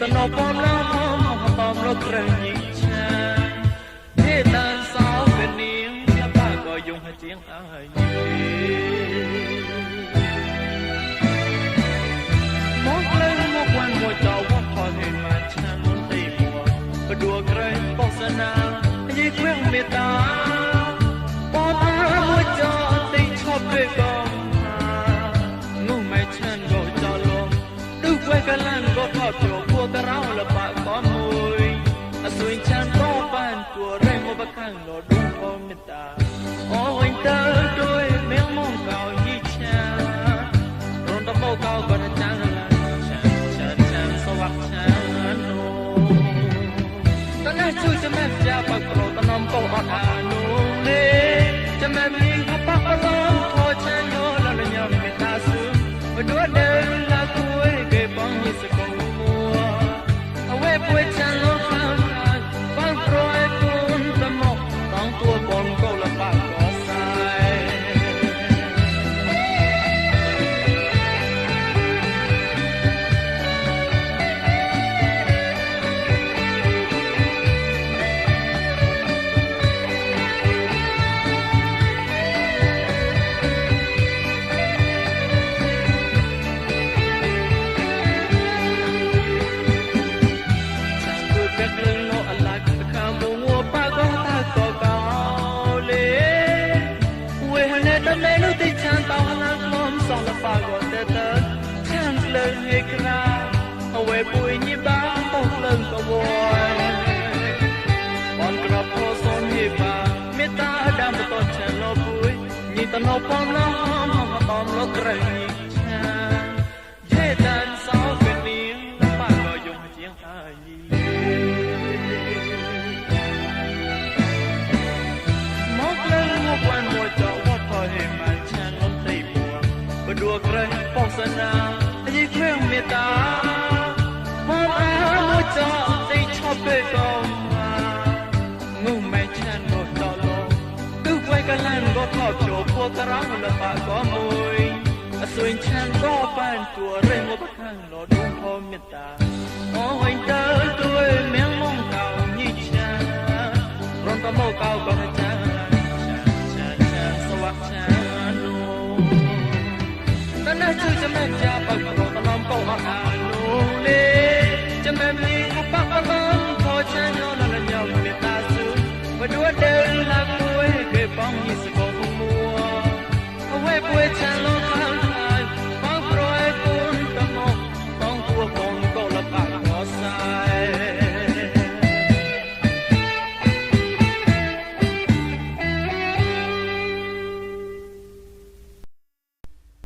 តណបំឡំមកបំរកក្រញីឆាទេតានសោពេលនាងលបាក៏យងជាងអើយមកលើមកវ៉ាន់មកចោវផលហេមកឆានមុនទីមកបដួក្រែងបោសនាយីគ្រឿងមេតាបងអើមួយចោទីឈប់ពេលកំ ตราวละปะกอมวยอสวยชันก็ปานตัวแรงบ่บักคังลอดูพอมิตา លឹងហេក្រាអវេពុយញីបាបោកលឹងក៏វយបងក្របផោសនហេបាមេតាដាំតតឆានលោពុយញីតណោបងឡំហមតំលោកក្រែងឆាយេតានសោពេលនាងប៉ាក៏យងជាងអាយមកលើមកវ៉ាន់មកចោវត្តផហេបានឆានលំទីមួបដួក្រែងបោសនា យីគ្រឿងមេតាមកអើមកចោទីឈប់ពេលកំងុំមិនឆានមកចោលទុកໄວកលានក៏ថប់ចូលពួកក្រងលបាក៏មួយអសួយឆានក៏បានទួរេមកខាងលោដួងផមេតាអូវិញតើទួយមៀងមកកោញីឆារំតមកកៅក៏ចាចាចាសវៈចានោតណែជួយចំណែកចាបក Lord, I know